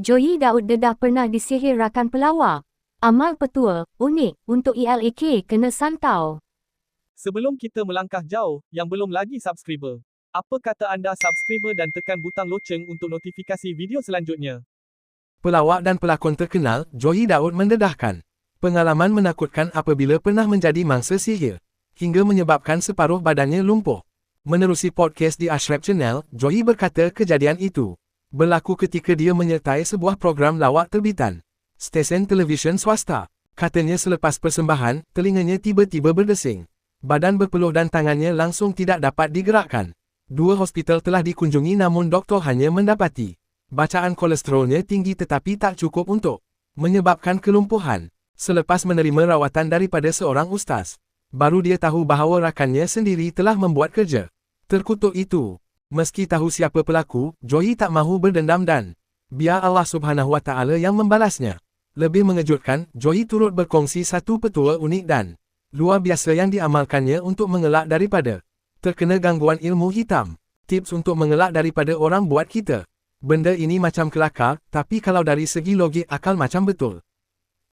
Joyi Daud Dedah pernah disihir rakan pelawak. Amal petua, unik, untuk ELAK kena santau. Sebelum kita melangkah jauh, yang belum lagi subscriber. Apa kata anda subscriber dan tekan butang loceng untuk notifikasi video selanjutnya? Pelawak dan pelakon terkenal, Joey Daud mendedahkan. Pengalaman menakutkan apabila pernah menjadi mangsa sihir. Hingga menyebabkan separuh badannya lumpuh. Menerusi podcast di Ashraf Channel, Joey berkata kejadian itu. Berlaku ketika dia menyertai sebuah program lawak terbitan. Stesen televisyen swasta. Katanya selepas persembahan, telinganya tiba-tiba berdesing. Badan berpeluh dan tangannya langsung tidak dapat digerakkan. Dua hospital telah dikunjungi namun doktor hanya mendapati. Bacaan kolesterolnya tinggi tetapi tak cukup untuk menyebabkan kelumpuhan. Selepas menerima rawatan daripada seorang ustaz, baru dia tahu bahawa rakannya sendiri telah membuat kerja. Terkutuk itu. Meski tahu siapa pelaku, Joey tak mahu berdendam dan biar Allah subhanahu wa ta'ala yang membalasnya. Lebih mengejutkan, Joey turut berkongsi satu petua unik dan luar biasa yang diamalkannya untuk mengelak daripada terkena gangguan ilmu hitam. Tips untuk mengelak daripada orang buat kita. Benda ini macam kelakar, tapi kalau dari segi logik akal macam betul.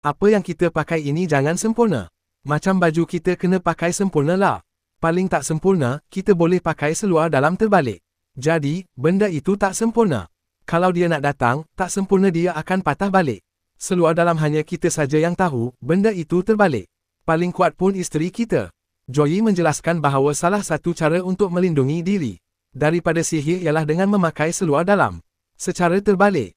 Apa yang kita pakai ini jangan sempurna. Macam baju kita kena pakai sempurna lah. Paling tak sempurna, kita boleh pakai seluar dalam terbalik. Jadi, benda itu tak sempurna. Kalau dia nak datang, tak sempurna dia akan patah balik. Seluar dalam hanya kita saja yang tahu, benda itu terbalik. Paling kuat pun isteri kita. Joey menjelaskan bahawa salah satu cara untuk melindungi diri daripada sihir ialah dengan memakai seluar dalam. Secara terbalik,